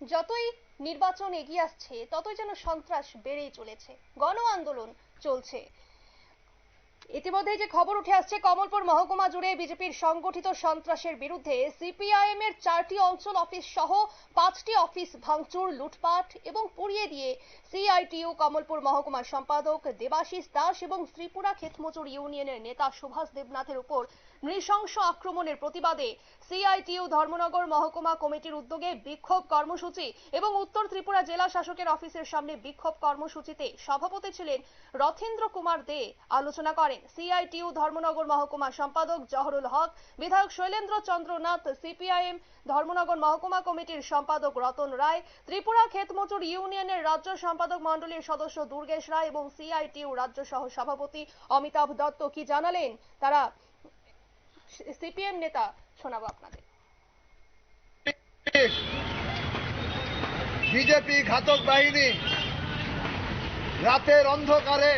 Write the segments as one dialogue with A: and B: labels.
A: যতই নির্বাচন এগিয়ে আসছে ততই যেন সন্ত্রাস বেড়েই চলেছে। গণ আন্দোলন চলছে। ইতিমধ্যে যে খবর উঠে আসছে, কমলপুর মহকুমা জুড়ে বিজেপির সংগঠিত সন্ত্রাসের বিরুদ্ধে সিপিআইএম এর চারটি অঞ্চল অফিস সহ পাঁচটি অফিস ভাঙচুর, লুটপাট এবং পুড়িয়ে দিয়ে সিআইটিইউ কমলপুর মহকুমার সম্পাদক দেবাশিস দাস এবং ত্রিপুরা ক্ষেতমজুর ইউনিয়নের নেতা সুভাষ দেবনাথের উপর নৃশংস আক্রমণের প্রতিবাদে সিআইটিইউ ধর্মনগর মহকুমা কমিটির উদ্যোগে বিক্ষোভ কর্মসূচি এবং উত্তর ত্রিপুরা জেলা শাসকের অফিসের সামনে বিক্ষোভ কর্মসূচিতে সভাপতি ছিলেন রথেন্দ্র কুমার দে। আলোচনা করেন। সিআইটিইউ ধর্মনগর মহকুমা সম্পাদক জহরুল হক, বিধায়ক শৈলেন্দ্র চন্দ্রনাথ, সিপিআইএম ধর্মনগর মহকুমা কমিটির সম্পাদক রতন রায়, ত্রিপুরা ক্ষেতমজুর ইউনিয়নের রাজ্য সম্পাদক মণ্ডলীর সদস্য দুর্গেশ রায় এবং সিআইটিইউ রাজ্য সহ সভাপতি অমিতাভ দত্ত কি জানালেন? তারা সিপিএম নেতা, শোনাবো আপনাদের।
B: বিজেপি ঘাতক বাহিনী রাতের অন্ধকারে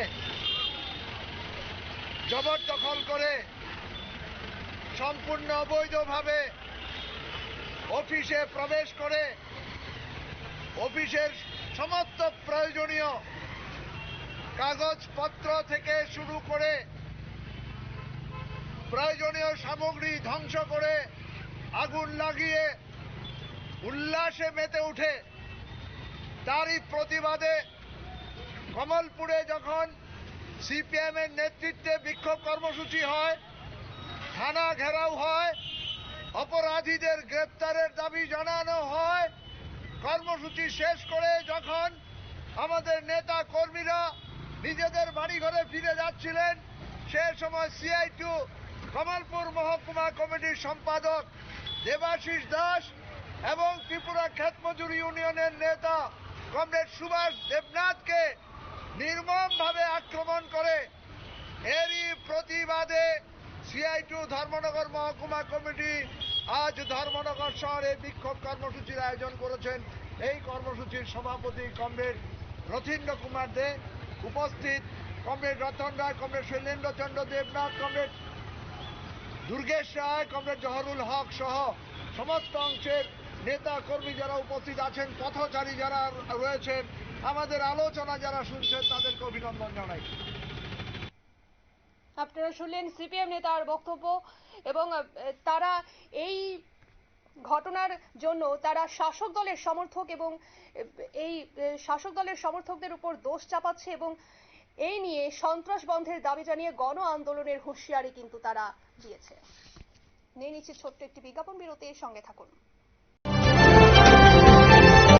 B: জবরদখল করে সম্পূর্ণ অবৈধভাবে অফিসে প্রবেশ করে অফিসের সমস্ত প্রয়োজনীয় কাগজপত্র থেকে শুরু করে প্রয়োজনীয় সামগ্রী ধ্বংস করে আগুন লাগিয়ে উল্লাসে মেতে উঠে তারই প্রতিবাদে কমলপুরে যখন সিপিএম এর নেতৃত্বে বিক্ষোভ কর্মসূচি হয়, থানা ঘেরাও হয়, অপরাধীদের গ্রেপ্তারের দাবি জানানো হয়। কর্মসূচি শেষ করে যখন আমাদের নেতা কর্মীরা নিজেদের বাড়ি ঘরে ফিরে যাচ্ছিলেন, সে সময় সিআই টু কমলপুর মহকুমা কমিটির সম্পাদক দেবাশিস দাস এবং ত্রিপুরা ক্ষেতমজুর ইউনিয়নের নেতা কমরেড সুভাষ দেবনাথকে নির্মমভাবে আক্রমণ করে। এরই প্রতিবাদে সিআই টু ধর্মনগর মহকুমা কমিটি আজ ধর্মনগর শহরে বিক্ষোভ কর্মসূচির আয়োজন করেছেন। এই কর্মসূচির সভাপতি কমরেড রথীন্দ্র কুমার দে উপস্থিত। Comrade Ratan Roy, comrade Shailendra Chandra Debnath, comrade Durgesh Roy, comrade Jahurul Haque সহ সমস্ত অংশের নেতা কর্মী যারা উপস্থিত আছেন, পথচারী যারা রয়েছেন আমাদের আলোচনা যারা শুনছেন, তাদেরকে অভিনন্দন জানাই।
A: আপনারা শুনলেন সিপিএম নেতার বক্তব্য এবং তারা এই ঘটনার জন্য তারা শাসক দলের সমর্থক এবং এই শাসক দলের সমর্থকদের উপর দোষ চাপাচ্ছে এবং এই নিয়ে সন্ত্রাস বন্ধের দাবি জানিয়ে গণ আন্দোলনের হুঁশিয়ারি কিন্তু তারা দিয়েছে। নিয়ে নিচ্ছে ছোট্ট একটি বিজ্ঞাপন বিরতির সঙ্গে থাকুন।